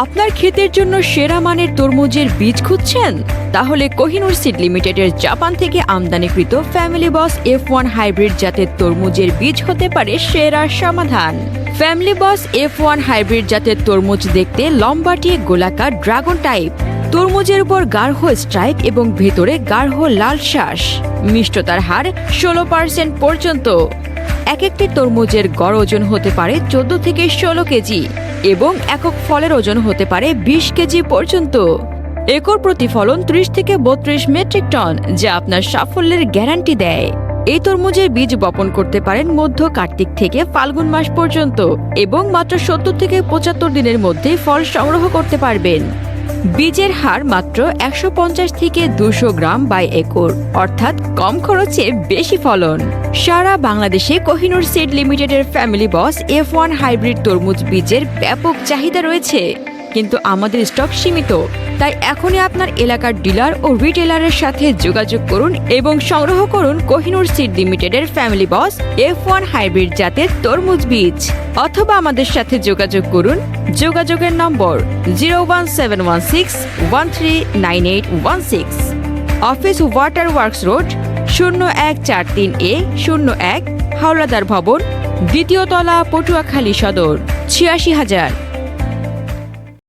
আপনার ক্ষেতের জন্য সেরা মানের তরমুজের বীজ খুঁজছেন? তাহলে কোহিনুর সিড লিমিটেডের জাপান থেকে আমদানিকৃত family boss F one hybrid জাতের তরমুজের বীজ হতে পারে সেরা সমাধান। Family boss F one hybrid জাতের তরমুজ দেখতে লম্বাটিয়ে গোলাকার ড্রাগন টাইপ। তরমুজের উপর গাঢ় স্ট্রাইপ এবং ভেতরে গাঢ় লাল শ্বাস। মিষ্টতার হার ষোলো পার্সেন্ট পর্যন্ত। এক একটি তরমুজের গড় ওজন হতে পারে চোদ্দ থেকে ষোলো কেজি। এবং একক ফলের ওজন হতে পারে বিশ কেজি পর্যন্ত। একর প্রতি ফলন ত্রিশ থেকে বত্রিশ মেট্রিক টন, যা আপনার সাফল্যের গ্যারান্টি দেয়। এই তরমুজের বীজ বপন করতে পারেন মধ্য কার্তিক থেকে ফাল্গুন মাস পর্যন্ত এবং মাত্র সত্তর থেকে পঁচাত্তর দিনের মধ্যে ফল সংগ্রহ করতে পারবেন। বীজের হার মাত্র একশো পঞ্চাশ থেকে দুশো গ্রাম বাই একর, অর্থাৎ কম খরচে বেশি ফলন। সারা বাংলাদেশে কোহিনুর সিড লিমিটেডের family boss F one hybrid তরমুজ বীজের ব্যাপক চাহিদা রয়েছে, কিন্তু আমাদের স্টক সীমিত। তাই এখনই আপনার এলাকার ডিলার ও রিটেলারের সাথে যোগাযোগ করুন এবং সংগ্রহ করুন কোহিনুর সিড লিমিটেডের family boss F one hybrid জাতের তরমুজ বীজ। অথবা আমাদের সাথে যোগাযোগ করুন। যোগাযোগের নম্বর zero one seven one six one three nine eight one six office water works road শূন্য এক চার তিন এ, শূন্য এক হাওলাদার ভবন, দ্বিতীয় তলা পটুয়াখালী সদর, ছিয়াশি হাজার।